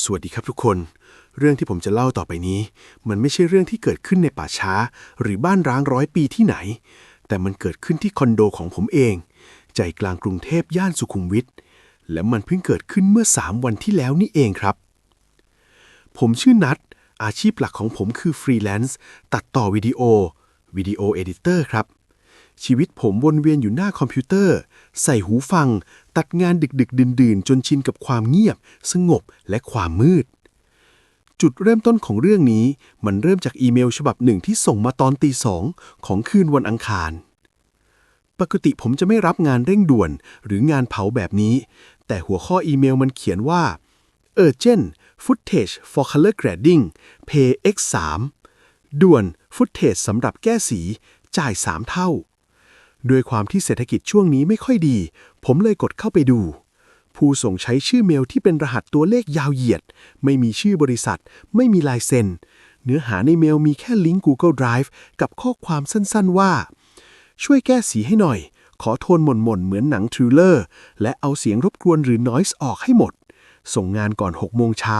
สวัสดีครับทุกคน เรื่องที่ผมจะเล่าต่อไปนี้ มันไม่ใช่เรื่องที่เกิดขึ้นในป่าช้า หรือบ้านร้างร้อยปีที่ไหน แต่มันเกิดขึ้นที่คอนโดของผมเอง ใจกลางกรุงเทพย่านสุขุมวิทและมันเพิ่งเกิดขึ้นเมื่อ 3 วันที่แล้วนี่เองครับ ผมชื่อนัทอาชีพหลักของผมคือฟรีแลนซ์ตัดต่อวิดีโอวิดีโอเอดิเตอร์ครับ ชีวิตผมวนเวียนอยู่หน้าคอมพิวเตอร์ ใส่หูฟัง ตัดงานดึกๆ ดื่นๆ จนชินกับความเงียบ สงบและความมืด จุดเริ่มต้นของเรื่องนี้ มันเริ่มจากอีเมลฉบับหนึ่งที่ส่งมาตอนตีสองของคืนวันอังคาร ปกติผมจะไม่รับงานเร่งด่วนหรืองานเผาแบบนี้ แต่หัวข้ออีเมลมันเขียนว่า Urgent Footage for Color Grading Pay X 3 ด่วน Footage สำหรับแก้สีจ่าย 3 เท่า ด้วยความที่เศรษฐกิจช่วงนี้ไม่ค่อยดี ผมเลยกดเข้าไปดู ผู้ส่งใช้ชื่อเมลที่เป็นรหัสตัวเลขยาวเหยียด ไม่มีชื่อบริษัท ไม่มีลายเซ็น เนื้อหาในเมลมีแค่ลิงก์ Google Drive กับข้อความสั้นๆว่า ช่วยแก้สีให้หน่อย ขอโทนหม่นๆ เหมือนหนังทริลเลอร์ และเอาเสียงรบกวนหรือ noise ออกให้หมด ส่งงานก่อน 6 โมงเช้า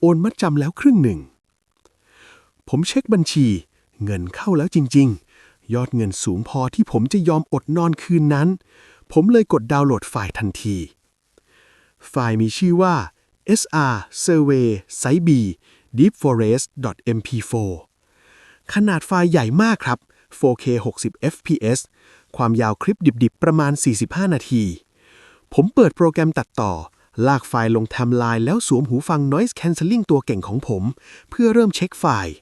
โอนมัดจำแล้วครึ่งหนึ่ง ผมเช็คบัญชี เงินเข้าแล้วจริง ๆ ยอดเงินสูงพอที่ผมจะยอมอดนอนคืนนั้น ผมเลยกดดาวน์โหลดไฟล์ทันที ไฟล์มีชื่อว่า sr survey site b deep forest mp4 ขนาดไฟล์ใหญ่มากครับ 4K 60 fps ความยาวคลิปดิบๆ ประมาณ 45 นาที ผมเปิดโปรแกรมตัดต่อ ลากไฟล์ลงไทม์ไลน์แล้วสวมหูฟัง Noise Cancelling ตัวเก่งของผม เพื่อเริ่มเช็คไฟล์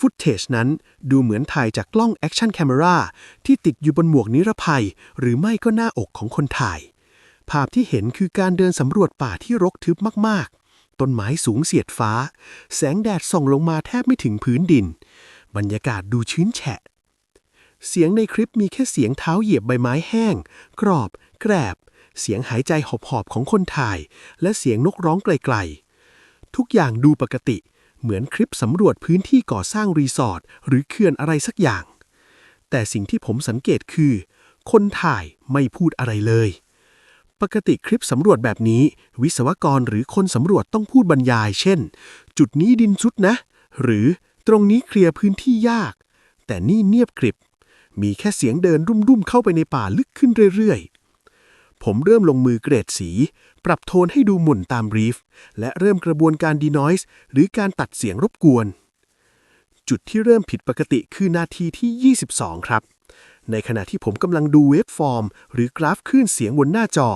ฟุตเทจนั้นดูเหมือนถ่ายจากกล้อง Action Camera ที่ติดอยู่บนหมวกนิรภัย หรือไม่ก็หน้าอกของคนถ่าย ภาพที่เห็นคือการเดินสำรวจป่าที่รกทึบมากๆ ต้นไม้สูงเสียดฟ้า แสงแดดส่องลงมาแทบไม่ถึงพื้นดิน บรรยากาศดูชื้นแฉะ เสียงในคลิปมีแค่เสียงเท้าเหยียบใบไม้แห้ง กรอบ แกรบ เสียงหายใจหอบๆของคนถ่าย และเสียงนกร้องไกลๆ ทุกอย่างดูปกติเเหมือนคลิปสำรวจพื้นที่ก่อสร้างรีสอร์ทหรือเขื่อนอะไรสักอย่าง แต่สิ่งที่ผมสังเกตคือ คนถ่ายไม่พูดอะไรเลย ปกติคลิปสำรวจแบบนี้ วิศวกรหรือคนสำรวจต้องพูดบรรยาย เช่น จุดนี้ดินซุดนะ หรือตรงนี้เคลียร์พื้นที่ยาก แต่นี่เงียบกริบ มีแค่เสียงเดินรุ่มๆเข้าไปในป่าลึกขึ้นเรื่อยๆผมเริ่มลงมือเกรดสี ปรับโทนให้ดูหมุนตามบรีฟ และเริ่มกระบวนการดีนอยส์หรือการตัดเสียงรบกวน จุดที่เริ่มผิดปกติคือนาทีที่ 22 ครับ ในขณะที่ผมกำลังดูเวฟฟอร์ม หรือกราฟคลื่นเสียงบนหน้าจอ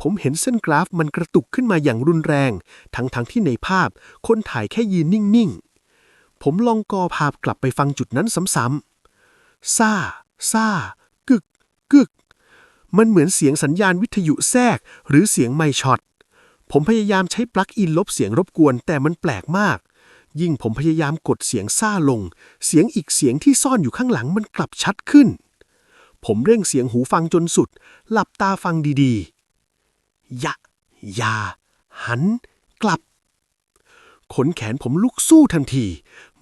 ผมเห็นเส้นกราฟมันกระตุกขึ้นมาอย่างรุนแรง ทั้งๆทที่ในภาพ คนถ่ายแค่ยืนนิ่งๆ ผมลองกอภาพกลับไปฟังจุดนั้นซ้ำๆซ่าซ่ากึก กึก มันเหมือนเสียงสัญญาณวิทยุแทรก หรือเสียงไมช็อต ผมพยายามใช้ปลั๊กอินลบเสียงรบกวนแต่มันแปลกมาก ยิ่งผมพยายามกดเสียงซ่าลง เสียงอีกเสียงที่ซ่อนอยู่ข้างหลังมันกลับชัดขึ้น ผมเร่งเสียงหูฟังจนสุด หลับตาฟังดีๆ ยะ ยา หัน กลับ ขนแขนผมลุกสู้ทันที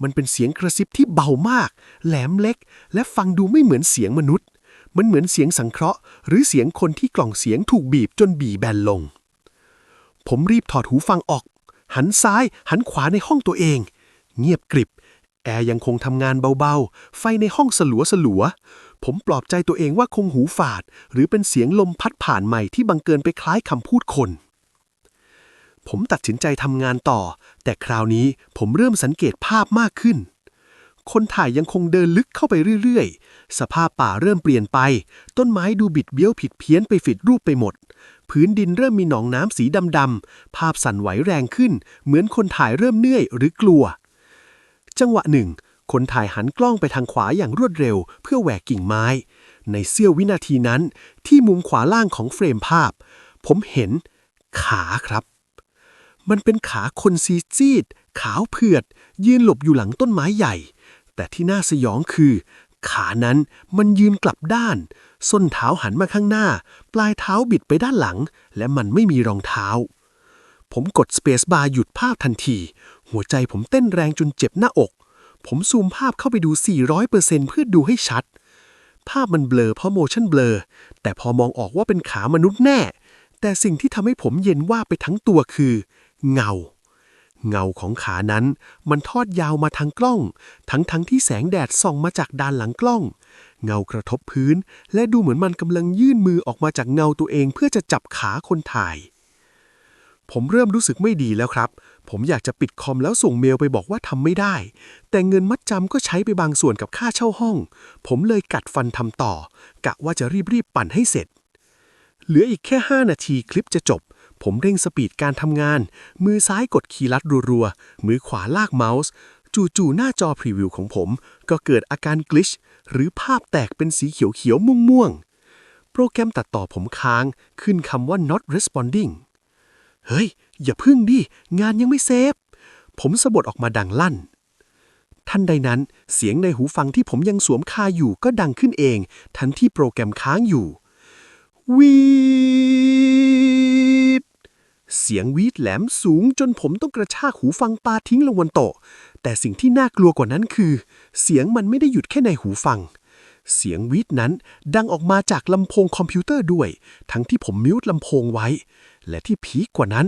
มันเป็นเสียงกระซิบที่เบามาก แหลมเล็ก และฟังดูไม่เหมือนเสียงมนุษย์ มันเหมือนเสียงสังเคราะห์ หรือเสียงคนที่กล่องเสียงถูกบีบจนบีแบนลง ผมรีบถอดหูฟังออก หันซ้าย หันขวาในห้องตัวเอง เงียบกริบ แอร์ยังคงทำงานเบาๆ ไฟในห้องสลัวสลัวๆผมปลอบใจตัวเองว่าคงหูฝาด หรือเป็นเสียงลมพัดผ่านใหม่ที่บังเกินไปคล้ายคำพูดคนผมตัดสินใจทำงานต่อ แต่คราวนี้ผมเริ่มสังเกตภาพมากขึ้น คนถ่ายยังคงเดินลึกเข้าไปเรื่อยๆ สภาพป่าเริ่มเปลี่ยนไป ต้นไม้ดูบิดเบี้ยวผิดเพี้ยนไปผิดรูปไปหมด พื้นดินเริ่มมีหนองน้ำสีดำๆ ภาพสั่นไหวแรงขึ้น เหมือนคนถ่ายเริ่มเหนื่อยหรือกลัว จังหวะหนึ่ง คนถ่ายหันกล้องไปทางขวาอย่างรวดเร็ว เพื่อแหวกกิ่งไม้ ในเสี้ยววินาทีนั้น ที่มุมขวาล่างของเฟรมภาพ ผมเห็น ขาครับ มันเป็นขาคนซีจีดขาวเผือด ยืนหลบอยู่หลังต้นไม้ใหญ่ แต่ที่น่าสยองคือ ขานั้นมันยืนกลับด้าน ส้นเท้าหันมาข้างหน้า ปลายเท้าบิดไปด้านหลัง และมันไม่มีรองเท้า ผมกดสเปซบาร์หยุดภาพทันที หัวใจผมเต้นแรงจนเจ็บหน้าอก ผมซูมภาพเข้าไปดู 400%เพื่อดูให้ชัด ภาพมันเบลอเพราะโมชั่นเบลอ แต่พอมองออกว่าเป็นขามนุษย์แน่ แต่สิ่งที่ทำให้ผมเย็นว่าไปทั้งตัวคือ เงา เงาของขานั้น มันทอดยาวมาทางกล้อง ทั้งทั้งที่แสงแดดส่องมาจากด้านหลังกล้อง เงากระทบพื้น และดูเหมือนมันกำลังยื่นมือออกมาจากเงาตัวเองเพื่อจะจับขาคนถ่าย ผมเริ่มรู้สึกไม่ดีแล้วครับ ผมอยากจะปิดคอมแล้วส่งเมลไปบอกว่าทำไม่ได้ แต่เงินมัดจำก็ใช้ไปบางส่วนกับค่าเช่าห้อง ผมเลยกัดฟันทำต่อ กะว่าจะรีบๆปั่นให้เสร็จ เหลืออีกแค่ 5 นาทีคลิปจะจบ ผมเร่งสปีดการทำงาน มือซ้ายกดคีย์ลัดรัวๆ มือขวาลากเมาส์ จู่ๆ หน้าจอพรีวิวของผม ก็เกิดอาการกลิช หรือภาพแตกเป็นสีเขียวๆ ม่วงๆ โปรแกรมตัดต่อผมค้าง ขึ้นคำว่า not responding เฮ้ย อย่าพึ่งดิ งานยังไม่เซฟ ผมสะบดออกมาดังลั่น ทันใดนั้นเสียงในหูฟังที่ผมยังสวมคาอยู่ก็ดังขึ้นเอง ทันที่โปรแกรมค้างอยู่วี เสียงวีดแหลมสูงจนผมต้องกระชากหูฟังปาทิ้งลงบนโต๊ะ แต่สิ่งที่น่ากลัวกว่านั้นคือ เสียงมันไม่ได้หยุดแค่ในหูฟัง เสียงวีดนั้นดังออกมาจากลำโพงคอมพิวเตอร์ด้วย ทั้งที่ผมมิวต์ลำโพงไว้ และที่พีคกว่านั้น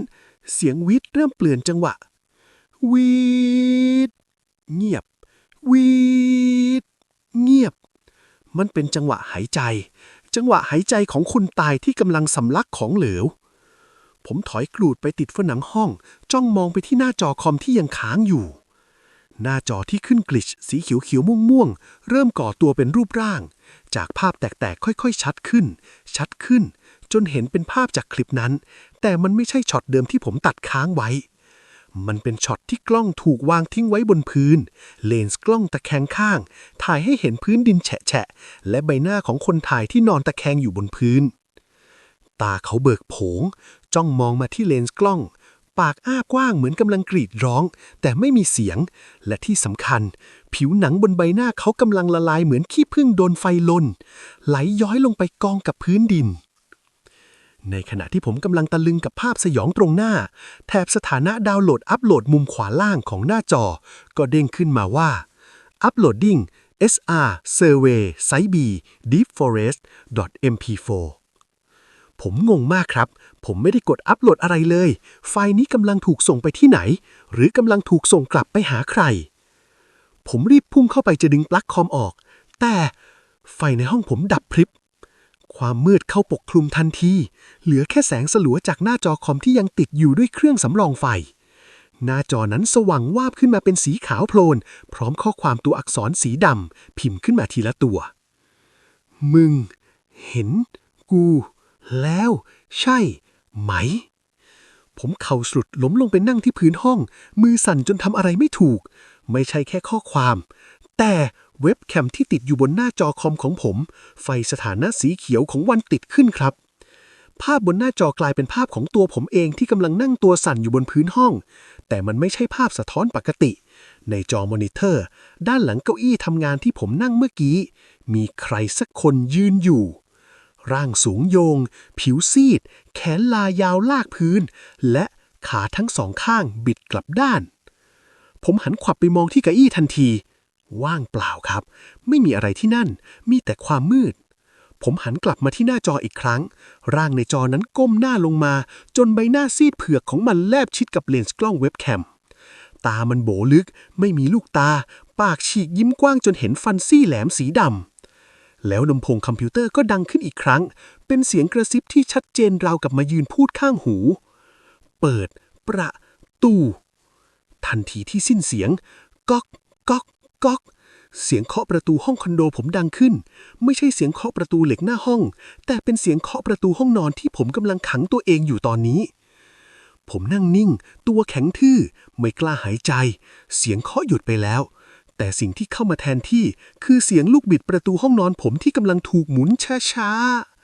เสียงวีดเริ่มเปลี่ยนจังหวะ วีดเงียบ วีดเงียบ มันเป็นจังหวะหายใจ จังหวะหายใจของคนตายที่กำลังสำลักของเหลว ผมถอยกรูดไปติดฝนังห้อง จ้องมองไปที่หน้าจอคอมที่ยังค้างอยู่ หน้าจอที่ขึ้นกลิชสีเขียวๆม่วงๆ เริ่มก่อตัวเป็นรูปร่าง จากภาพแตกๆ ค่อยๆ ชัดขึ้น ชัดขึ้น จนเห็นเป็นภาพจากคลิปนั้น แต่มันไม่ใช่ช็อตเดิมที่ผมตัดค้างไว้ มันเป็นช็อตที่กล้องถูกวางทิ้งไว้บนพื้น เลนส์กล้องตะแคงข้าง ถ่ายให้เห็นพื้นดินแฉะและใบหน้าของคนถ่ายที่นอนตะแคงอยู่บนพื้นตาเขาเบิกโผง จ้องมองมาที่เลนส์กล้อง ปากอ้ากว้างเหมือนกำลังกรีดร้อง แต่ไม่มีเสียง และที่สำคัญ ผิวหนังบนใบหน้าเขากำลังละลายเหมือนขี้ผึ้งโดนไฟลน ไหลย้อยลงไปกองกับพื้นดิน ในขณะที่ผมกำลังตะลึงกับภาพสยองตรงหน้า แถบสถานะดาวน์โหลดอัปโหลดมุมขวาล่างของหน้าจอ ก็เด้งขึ้นมาว่า Uploading SR Survey Site B Deep Forest .mp4 ผมงงมากครับ ผมไม่ได้กดอัปโหลดอะไรเลย ไฟล์นี้กำลังถูกส่งไปที่ไหน หรือกำลังถูกส่งกลับไปหาใคร ผมรีบพุ่งเข้าไปจะดึงปลั๊กคอมออก แต่ไฟในห้องผมดับพริบ ความมืดเข้าปกคลุมทันที เหลือแค่แสงสลัวจากหน้าจอคอมที่ยังติดอยู่ด้วยเครื่องสำรองไฟ หน้าจอนั้นสว่างวาบขึ้นมาเป็นสีขาวโพลน พร้อมข้อความตัวอักษรสีดำพิมพ์ขึ้นมาทีละตัว มึง เห็น กู แล้ว ใช่ ไหม ผมเข่าสุดล้มลงไปนั่งที่พื้นห้อง มือสั่นจนทำอะไรไม่ถูก ไม่ใช่แค่ข้อความ แต่เว็บแคมที่ติดอยู่บนหน้าจอคอมของผม ไฟสถานะสีเขียวของวันติดขึ้นครับ ภาพบนหน้าจอกลายเป็นภาพของตัวผมเองที่กำลังนั่งตัวสั่นอยู่บนพื้นห้อง แต่มันไม่ใช่ภาพสะท้อนปกติ ในจอมอนิเตอร์ ด้านหลังเก้าอี้ทำงานที่ผมนั่งเมื่อกี้ มีใครสักคนยืนอยู่ ร่างสูงโยง ผิวซีด แขนลายาวลากพื้น และขาทั้งสองข้างบิดกลับด้าน ผมหันขวับไปมองที่เก้าอี้ทันที ว่างเปล่าครับ ไม่มีอะไรที่นั่น มีแต่ความมืด ผมหันกลับมาที่หน้าจออีกครั้ง ร่างในจอนั้นก้มหน้าลงมา จนใบหน้าซีดเผือกของมันแลบชิดกับเลนส์กล้องเว็บแคมตามันโบลึก ไม่มีลูกตา ปากฉีกยิ้มกว้างจนเห็นฟันซี่แหลมสีดำ แล้วลำโพงคอมพิวเตอร์ก็ดังขึ้นอีกครั้ง เป็นเสียงกระซิบที่ชัดเจนราวกับมายืนพูดข้างหู เปิด ประตู ทันทีที่สิ้นเสียง ก๊อก ก๊อก ก๊อก เสียงเคาะประตูห้องคอนโดผมดังขึ้น ไม่ใช่เสียงเคาะประตูเหล็กหน้าห้อง แต่เป็นเสียงเคาะประตูห้องนอนที่ผมกำลังขังตัวเองอยู่ตอนนี้ ผมนั่งนิ่ง ตัวแข็งทื่อ ไม่กล้าหายใจ เสียงเคาะหยุดไปแล้ว แต่สิ่งที่เข้ามาแทนที่คือเสียงลูกบิดประตูห้องนอนผมที่กำลังถูกหมุนช้า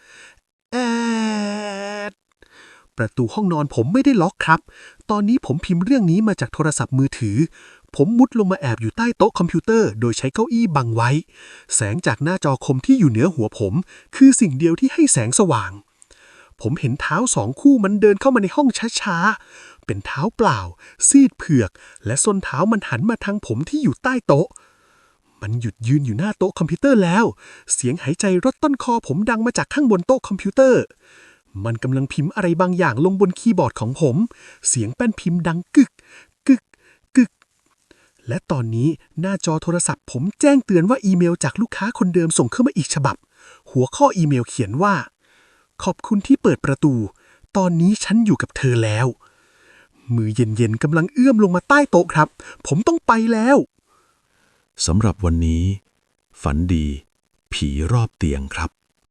ๆ แอด ประตูห้องนอนผมไม่ได้ล็อกครับ ตอนนี้ผมพิมพ์เรื่องนี้มาจากโทรศัพท์มือถือ ผมมุดลงมาแอบอยู่ใต้โต๊ะคอมพิวเตอร์โดยใช้เก้าอี้บังไว้ แสงจากหน้าจอคมที่อยู่เหนือหัวผม คือสิ่งเดียวที่ให้แสงสว่างผมเห็นเท้าสองคู่มันเดินเข้ามาในห้องช้าๆ เป็นเท้าเปล่า ซีดเผือก และส้นเท้ามันหันมาทางผมที่อยู่ใต้โต๊ะ มันหยุดยืนอยู่หน้าโต๊ะคอมพิวเตอร์แล้ว เสียงหายใจรดต้นคอผมดังมาจากข้างบนโต๊ะคอมพิวเตอร์ มันกำลังพิมพ์อะไรบางอย่างลงบนคีย์บอร์ดของผม เสียงแป้นพิมพ์ดังกึก กึก กึก และตอนนี้หน้าจอโทรศัพท์ ผมแจ้งเตือนว่าอีเมลจากลูกค้าคนเดิมส่งเข้ามาอีกฉบับ หัวข้ออีเมลเขียนว่า ขอบคุณที่เปิดประตู ตอนนี้ฉันอยู่กับเธอแล้ว มือเย็นๆกำลังเอื้อมลงมาใต้โต๊ะครับ ผมต้องไปแล้วสำหรับวันนี้ ฝันดี ผีรอบเตียงครับ